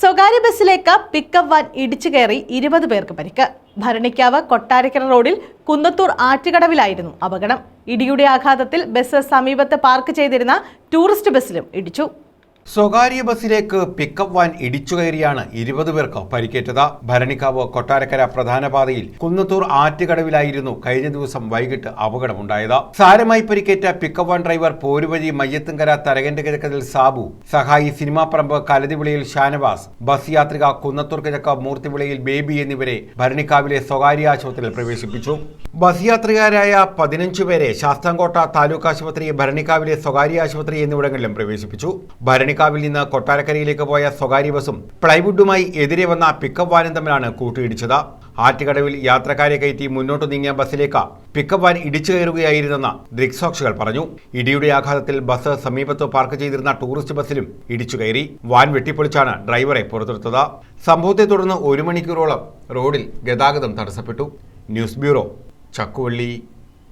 സ്വകാര്യ ബസ്സിലേക്ക് pickup van ഇടിച്ചു കയറി ഇരുപത് പേർക്ക് പരിക്ക്. ഭരണിക്കാവ് കൊട്ടാരക്കര റോഡിൽ കുന്നത്തൂർ ആറ്റുകടവിലായിരുന്നു അപകടം. ഇടിയുടെ ആഘാതത്തിൽ ബസ് സമീപത്ത് പാർക്ക് ചെയ്തിരുന്ന ടൂറിസ്റ്റ് ബസ്സിലും ഇടിച്ചു. സ്വകാര്യ ബസ്സിലേക്ക് പിക്കപ്പ് വാൻ ഇടിച്ചു കയറിയാണ് ഇരുപത് പേർക്ക് പരിക്കേറ്റത്. ഭരണിക്കാവ് കൊട്ടാരക്കര പ്രധാന പാതയിൽ കുന്നത്തൂർ ആറ്റുകടവിലായിരുന്നു കഴിഞ്ഞ ദിവസം വൈകിട്ട് അപകടമുണ്ടായത്. സാരമായി പരിക്കേറ്റ pickup van driver Poruvazhi Mayyathumkara തരകന്റെ കിഴക്കതിൽ സാബു സഹായി സിനിമാപ്പറമ്പ് കലതിവിളയിൽ ഷാനവാസ് ബസ് യാത്രിക കുന്നത്തൂർ കിഴക്ക് മൂർത്തിവിളയിൽ ബേബി എന്നിവരെ ഭരണിക്കാവിലെ സ്വകാര്യ ആശുപത്രിയിൽ പ്രവേശിപ്പിച്ചു. ബസ് യാത്രികരായ പതിനഞ്ചു പേരെ ശാസ്താംകോട്ട താലൂക്ക് ആശുപത്രി ഭരണിക്കാവിലെ സ്വകാര്യ ആശുപത്രി എന്നിവിടങ്ങളിലും പ്രവേശിപ്പിച്ചു. ഭരണിക്കാവിൽ നിന്ന് കൊട്ടാരക്കരയിലേക്ക് പോയ സ്വകാര്യ ബസും പ്ലൈവുഡുമായി എതിരെ വന്ന പിക്കപ്പ് വാനും തമ്മിലാണ് കൂട്ടിയിടിച്ചത്. ആറ്റുകടവിൽ യാത്രക്കാരെ കയറ്റി മുന്നോട്ട് നീങ്ങിയ ബസ്സിലേക്ക് പിക്കപ്പ് വാൻ ഇടിച്ചു കയറുകയായിരുന്നെന്ന് ദൃക്സാക്ഷികൾ പറഞ്ഞു. ഇടിയുടെ ആഘാതത്തിൽ ബസ് സമീപത്ത് പാർക്ക് ചെയ്തിരുന്ന ടൂറിസ്റ്റ് ബസ്സിലും ഇടിച്ചു കയറി. വാൻ വെട്ടിപ്പൊളിച്ചാണ് ഡ്രൈവറെ പുറത്തെടുത്തത്. സംഭവത്തെ തുടർന്ന് ഒരു മണിക്കൂറോളം റോഡിൽ ഗതാഗതം തടസ്സപ്പെട്ടു. News bureau Chakkuvally.